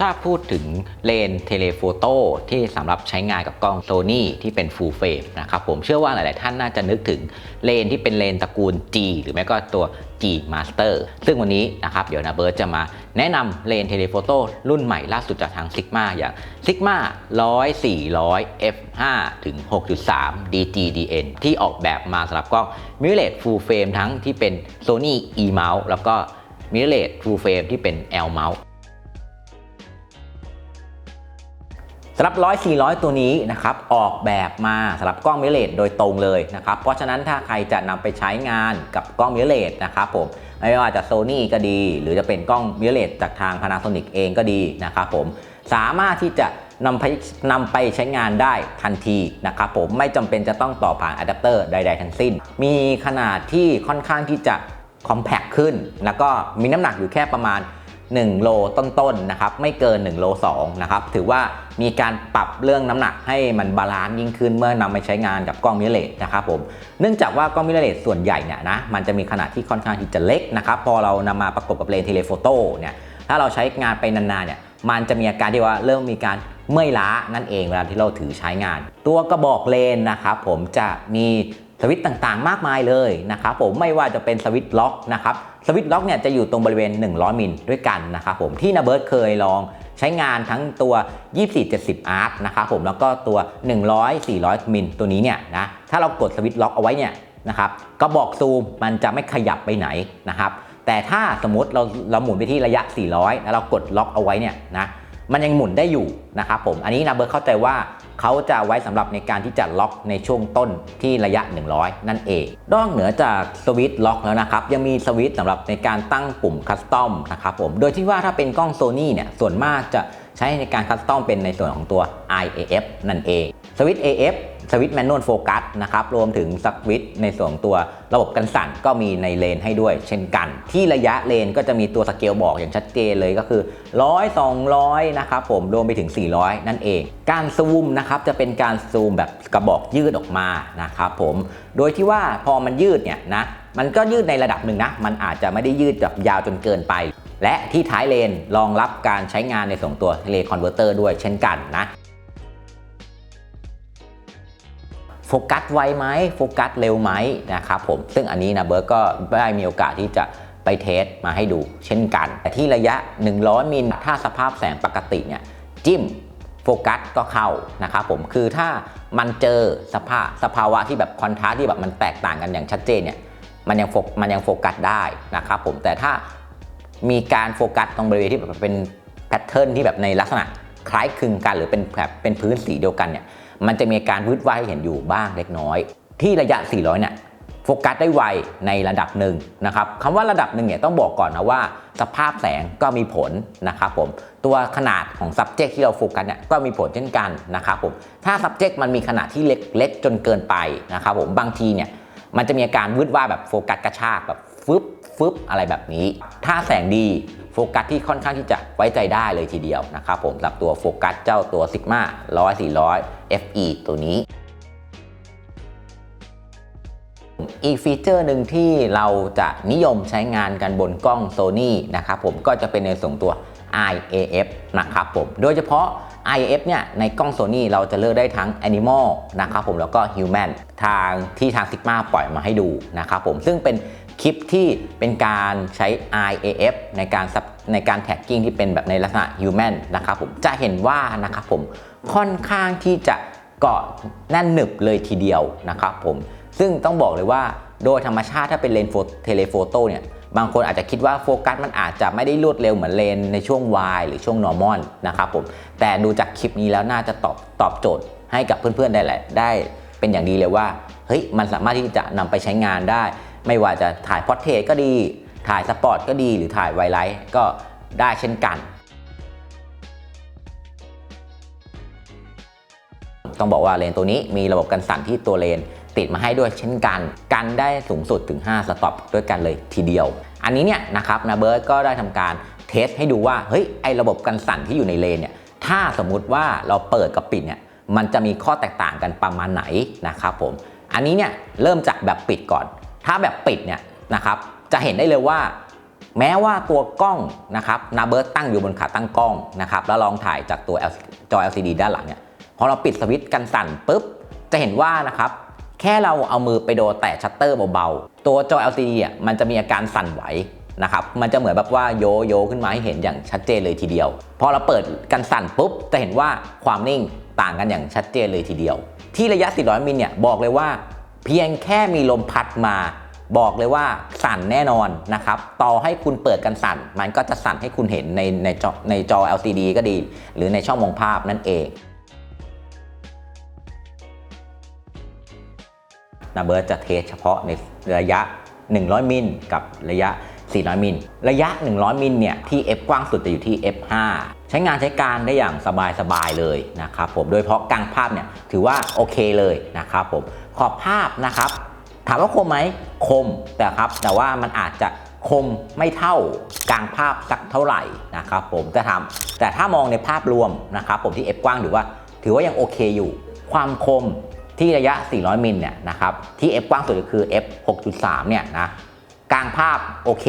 ถ้าพูดถึงเลนเทเลโฟโต้ที่สำหรับใช้งานกับกล้อง Sony ที่เป็น Full Frame นะครับผมเชื่อว่าหลาย ๆ ท่านน่าจะนึกถึงเลนที่เป็นเลนตระกูล G หรือไม่ก็ตัว G Master ซึ่งวันนี้นะครับเดี๋ยวนะเบิร์ตจะมาแนะนำเลนเทเลโฟโต้รุ่นใหม่ล่าสุดจากทาง Sigma อย่าง Sigma 100 400 f5 ถึง6.3 DGDN ที่ออกแบบมาสำหรับกล้อง mirrorless full frame ทั้งที่เป็น Sony E mount แล้วก็ mirrorless full frame ที่เป็น L สำหรับ 100 400 ตัวนี้นะครับออกแบบมาสำหรับกล้องมิเรเลสโดยตรงเลยนะครับเพราะฉะนั้นถ้าใครจะนำไปใช้งานกับกล้องมิเรเลสนะครับผมไม่ว่าจะโซนี่ก็ดี หรือจะเป็นกล้องมิเรเลสจากทาง Panasonic เองก็ดีนะครับผมสามารถที่จะนำไปนำไปใช้งานได้ทันทีนะครับผมไม่จำเป็นจะต้องต่อผ่านอะแดปเตอร์ใด ๆ ทั้งสิ้น มีขนาดที่ค่อนข้างที่จะคอมแพคขึ้น แล้วก็มีน้ำหนักอยู่แค่ประมาณ 1 โลต้นๆนะครับไม่เกิน 1 โล2นะครับถือว่ามีการปรับเรื่องน้ำหนักให้มันบาลานซ์ยิ่งขึ้นเมื่อนำไปใช้งานกับกล้องมิเรเลสนะครับผมเนื่องจากว่ากล้องมิเรเลสส่วนใหญ่เนี่ยนะมันจะมีขนาดที่ค่อนข้างที่จะเล็กนะครับพอเรานำมาประกบกับเลนส์เทเลโฟโต้เนี่ยถ้าเราใช้งานไปนานๆเนี่ยมันจะมีอาการที่ว่าเริ่มมีการเมื่อยล้านั่นเองเวลาที่เราถือใช้งาน ตัวกระบอกเลนนะครับผมจะมี สวิตต่างๆ มากมายเลยนะครับผมไม่ว่าจะเป็นสวิตล็อกนะครับสวิตล็อกเนี่ยจะอยู่ตรงบริเวณ 100 มิลด้วยกันนะครับผมที่นาเบิร์ตเคยลองใช้งานทั้งตัว 2470 Art นะครับผมแล้วก็ตัว 100 400 มิลตัวนี้เนี่ยนะถ้าเรากดสวิตล็อกเอาไว้เนี่ยนะครับกระบอกซูมมันจะไม่ขยับไปไหนนะครับแต่ถ้าสมมติเราเราหมุนไปที่ระยะ 400 แล้วเรากดล็อกเอาไว้เนี่ยนะ มันยังหมุนได้อยู่นะครับผม อันนี้นาเบิร์ตเข้าใจว่าเขาจะไว้สำหรับในการที่จะล็อกในช่วงต้นที่ระยะ 100 นั่นเอง นอกเหนือจากสวิตช์ล็อกแล้วนะครับ ยังมีสวิตช์สำหรับในการตั้งปุ่มคัสตอมนะครับผม โดยที่ว่าถ้าเป็นกล้อง Sony เนี่ย ส่วนมากจะใช้ในการคัสตอมเป็นในส่วนของตัว IAF นั่นเอง สวิตช์ AF สวิตช์แมนนวลโฟกัสนะครับรวมถึงสวิตช์ในส่วนตัวระบบกันสั่นก็มีในเลนให้ด้วย เช่นกัน ที่ระยะเลนก็จะมีตัวสเกลบอกอย่างชัดเจนเลยก็คือ 100 200 นะครับผมรวมไปถึง 400 นั่นเอง การซูมนะครับจะเป็นการซูมแบบกระบอกยืดออกมานะครับผมโดยที่ว่าพอมันยืดเนี่ยนะมันก็ยืดในระดับหนึ่งนะ มันอาจจะไม่ได้ยืดแบบยาวจนเกินไป และที่ท้ายเลนรองรับการใช้งานในส่วนตัวเลคอนเวอร์เตอร์ด้วยเช่นกันนะ โฟกัสไวไหมโฟกัสเร็วไหมนะครับผมซึ่งอันนี้นะเบิร์ตก็ได้มีโอกาสที่จะไปเทสมาให้ดู เช่นกัน แต่ที่ระยะ 100 มิลถ้าสภาพแสงปกติเนี่ยจิ้มโฟกัสก็เข้านะครับผมคือถ้ามันเจอสภาพสภาวะที่แบบคอนทราสที่แบบมันแตกต่างกันอย่างชัดเจนเนี่ยมันยังโฟกมันยังโฟกัสได้นะครับผมแต่ถ้ามีการโฟกัสตรงบริเวณที่แบบเป็นแพทเทิร์นที่แบบในลักษณะ คล้ายคลึงกันหรือเป็นแบบเป็นพื้นสีเดียวกันเนี่ยมันจะมีการวืดวายให้เห็นอยู่บ้างเล็กน้อย ที่ระยะ 400 เนี่ยโฟกัสได้ไวในระดับหนึ่งนะครับคำว่าระดับหนึ่งเนี่ยต้องบอกก่อนนะว่า สภาพแสงก็มีผลนะครับผมตัวขนาดของ subject ที่เราโฟกัสเนี่ยก็มีผลเช่นกันนะครับผมถ้า subject มันมีขนาดที่เล็กเล็กจนเกินไปนะครับผมบางทีเนี่ยมันจะมีอาการวืดว่าแบบโฟกัสกระชากแบบฟึบ ฟึบอะไรแบบนี้ ถ้าแสงดีโฟกัสที่ค่อนข้างที่จะไว้ใจได้เลยทีเดียวนะครับผมสำหรับตัวโฟกัสเจ้าตัว Sigma 100 400 FE ตัวนี้อีกฟีเจอร์หนึ่งที่เราจะนิยมใช้งานกันบนกล้อง Sony นะครับผมก็จะเป็นในส่วนตัว IAF นะครับผม โดยเฉพาะ IAF เนี่ยในกล้อง Sony เราจะเลือกได้ทั้ง Animal นะครับผมแล้วก็ Human ทางที่ทาง Sigma ปล่อยมาให้ดูนะครับผมซึ่งเป็น คลิปที่เป็นการใช้ IAF ในการในการแท็กกิ้งที่เป็นแบบในลักษณะ Human นะครับผมจะเห็นว่านะครับผมค่อนข้างที่จะเกาะแน่นหนึบเลยทีเดียวนะครับผมซึ่งต้องบอกเลยว่าโดยธรรมชาติถ้าเป็นเลนส์เทเลโฟโต้เนี่ยบางคนอาจจะคิดว่าโฟกัสมันอาจจะไม่ได้รวดเร็วเหมือนเลนในช่วง Y หรือช่วง normal นะครับผมแต่ดูจากคลิปนี้แล้วน่าจะตอบตอบโจทย์ให้กับเพื่อนๆได้แหละได้เป็นอย่างดีเลยว่าเฮ้ยมันสามารถที่จะนำไปใช้งานได้ ไม่ว่าจะถ่ายพอร์เทรตก็ดี ถ่ายสปอร์ตก็ดีหรือถ่ายไวไลท์ก็ได้เช่นกัน ต้องบอกว่าเลนตัวนี้มีระบบกันสั่นที่ตัวเลนติดมาให้ด้วยเช่นกัน กันได้สูงสุดถึง 5 สต็อปด้วยกันเลยทีเดียว อันนี้เนี่ยนะครับนาเบิร์ตก็ได้ทำการเทสให้ดูว่าเฮ้ยไอระบบกันสั่นที่อยู่ในเลนเนี่ยถ้าสมมุติว่าเราเปิดกับปิดเนี่ยมันจะมีข้อแตกต่างกันประมาณไหนนะครับผม อันนี้เนี่ยเริ่มจากแบบปิดก่อน ถ้าแบบปิดเนี่ยนะครับจะเห็นได้เลยว่า แม้ว่าตัวกล้องนะครับนาเบิร์ตตั้งอยู่บนขาตั้งกล้องนะครับแล้วลองถ่ายจากตัว L- จอ LCD ด้านหลังเนี่ยพอเราปิดสวิตช์กันสั่นปุ๊บจะเห็นว่านะครับแค่เราเอามือไปโดนแตะชัตเตอร์เบาๆ ตัวจอ LCD อะมันจะมีอาการสั่นไหวนะครับมันจะเหมือนแบบว่าโยโยขึ้นมาให้เห็นอย่างชัดเจนเลยทีเดียว พอเราเปิดกันสั่นปุ๊บจะเห็นว่าความนิ่งต่างกันอย่างชัดเจนเลยทีเดียว ที่ระยะ 400 มิลเนี่ยบอกเลยว่า เพียงแค่มีลมพัดมาบอกเลยว่าสั่นแน่นอนนะครับ ต่อให้คุณเปิดกันสั่น มันก็จะสั่นให้คุณเห็นในในจอในจอ LCD ก็ดี หรือในช่องมองภาพนั่นเองนาเบิร์จะเทสเฉพาะในระยะ 100 มิลกับระยะ 400 มิล ระยะ 100 มิลเนี่ยที่ f กว้างสุดจะอยู่ที่ f5 ใช้งานใช้การได้อย่างสบายๆเลยนะครับผมโดยเฉพาะกลางภาพเนี่ยถือว่าโอเคเลยนะครับผมขอบภาพนะครับถามว่าคมไหมคมแต่ครับแต่ว่ามันอาจจะคมไม่เท่ากลางภาพสักเท่าไหร่นะครับผมจะทำแต่ถ้ามองในภาพรวมนะครับผมที่ f กว้างถือว่า ถือว่ายังโอเคอยู่ ความคมที่ระยะ 400 มิลเนี่ยนะครับที่ f กว้างสุดก็คือ f 6.3 เนี่ยนะกลางภาพโอเค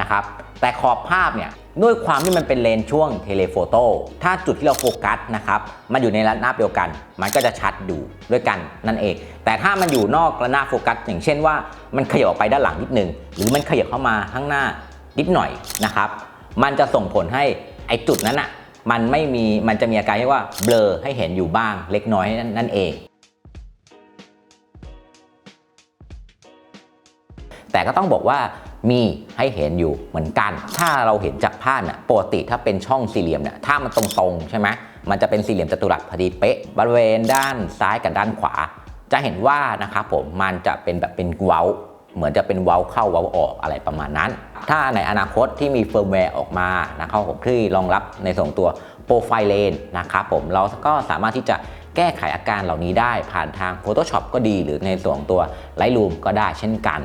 นะครับแต่ขอบภาพเนี่ย ด้วยความที่มันเป็นเลนช่วงเทเลโฟโต้ถ้าจุดที่เราโฟกัสนะครับมันอยู่ในระนาบเดียวกัน มันก็จะชัดอยู่ด้วยกันนั่นเอง แต่ถ้ามันอยู่นอกระนาบโฟกัส อย่างเช่นว่ามันขยับออกไปด้านหลังนิดนึง หรือมันขยับเข้ามาข้างหน้านิดหน่อยนะครับ มันจะส่งผลให้ไอจุดนั้นอะมันไม่มีมันจะมีอาการที่ว่าเบลอให้เห็นอยู่บ้างเล็กน้อยนนั่นเอง แต่ก็ต้องบอกว่า มีให้เห็นอยู่เหมือนกัน ถ้าเราเห็นจากภาพเนี่ยปกติถ้าเป็นช่องสี่เหลี่ยมเนี่ยถ้ามันตรงๆใช่ไหมมันจะเป็นสี่เหลี่ยมจัตุรัสพอดีเป๊ะบริเวณด้านซ้ายกับด้านขวา จะเห็นว่านะครับผมมันจะเป็นแบบเป็นเว้า เหมือนจะเป็นเว้าเข้าเว้าออกอะไรประมาณนั้น ถ้าในอนาคตที่มีเฟิร์มแวร์ออกมานะครับผมที่รองรับในส่วนตัวโปรไฟล์เลนนะครับผมเราก็สามารถที่จะแก้ไขอาการเหล่านี้ได้ผ่านทาง Photoshop ก็ดีหรือในส่วนตัว Lightroom ก็ได้เช่นกัน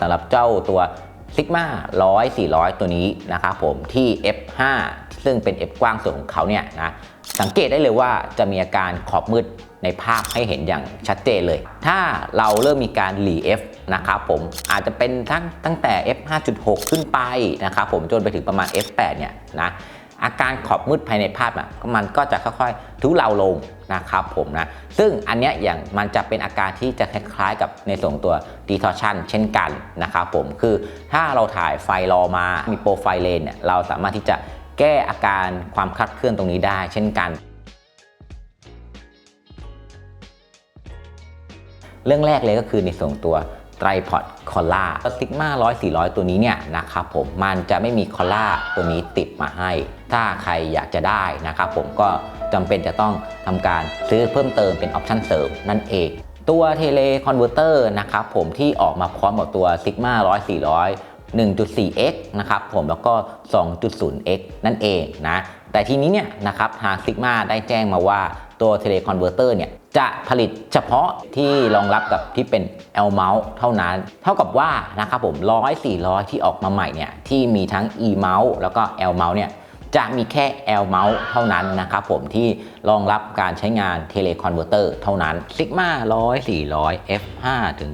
สำหรับเจ้าตัว Sigma 100 400 ตัวนี้นะครับผมที่ f5 ซึ่งเป็น f กว้างสุดของเขาเนี่ยนะสังเกตได้เลยว่าจะมีอาการขอบมืดในภาพให้เห็นอย่างชัดเจนเลย ถ้าเราเริ่มมีการหลี f นะครับผมอาจจะเป็นทั้งตั้งแต่ f 5.6 ขึ้นไปนะครับผมจนไปถึงประมาณ f 8เนี่ยนะ อาการขอบมืดภายในภาพอะมันก็จะค่อยๆทุเลาลงนะครับผมนะ ซึ่งอันเนี้ยอย่างมันจะเป็นอาการที่จะคล้ายๆกับในส่วนตัว distortion เช่นกันนะครับผมคือถ้าเราถ่ายไฟรอมา มีโปรไฟล์เลนเนี่ยเราสามารถที่จะแก้อาการความคลาดเคลื่อนตรงนี้ได้เช่นกัน เรื่องแรกเลยก็คือในส่วนตัว ไตรพอดคอล่าซิกมา100 400ตัวนี้เนี่ยนะครับผมมันจะไม่มีคอล่าตัวนี้ติดมาให้ ถ้าใครอยากจะได้นะครับผมก็จำเป็นจะต้องทำการซื้อเพิ่มเติมเป็นออปชั่นเสริมนั่นเองตัวเทเลคอนเวอร์เตอร์นะครับผมที่ออกมาพร้อมกับตัว Sigma 100 400 1.4x นะครับผมแล้วก็ 2.0x นั่นเองนะแต่ทีนี้เนี่ยนะครับทาง Sigma ได้แจ้งมาว่าตัว Teleconverter เนี่ย จะผลิตเฉพาะที่รองรับกับที่เป็น L Mouse เท่านั้น เท่ากับว่านะครับผม100 400ที่ออกมาใหม่เนี่ยที่มีทั้ง E Mouse แล้วก็ L Mouse เนี่ยจะมีแค่ L Mouse เท่านั้นนะครับผมที่รองรับการใช้งานเทเลคอนเวอร์เตอร์เท่านั้น Sigma 100 400 f5 ถึง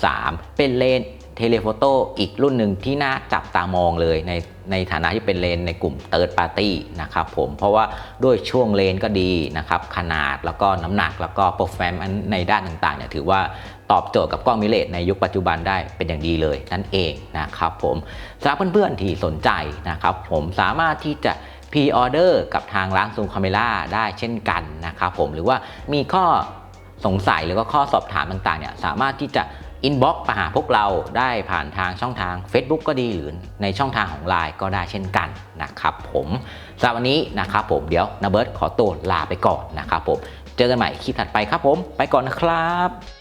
6.3 เป็นเลน เทเลโฟโต้อีกรุ่นหนึ่งที่น่าจับตามองเลยในในฐานะที่เป็นเลนในกลุ่ม Third Party นะครับผมเพราะว่าด้วยช่วงเลนก็ดีนะครับขนาดแล้วก็น้ำหนักแล้วก็โปรแฟมในด้านต่างๆเนี่ยถือว่าตอบโจทย์กับกล้องมิเลตในยุคปัจจุบันได้เป็นอย่างดีเลยนั่นเองนะครับผมสำหรับเพื่อนๆที่สนใจนะครับผมสามารถที่จะพ r ออเดอร์กับทางร้านซูมคาเมล่าได้เช่นกันนะครับผมหรือว่ามีข้อสงสัยหรือว่าข้อสอบถามต่างๆเนี่ยสามารถที่จะ อินบ็อกซ์มาหาพวกเราได้ผ่านทางช่องทาง Facebook ก็ดีหรือในช่องทางของ Line ก็ได้เช่นกันนะครับผมสำหรับวันนี้นะครับผมเดี๋ยวนาเบิร์ตขอตัวลาไปก่อนนะครับผม เจอกันใหม่คลิปถัดไปครับผม ไปก่อนนะครับ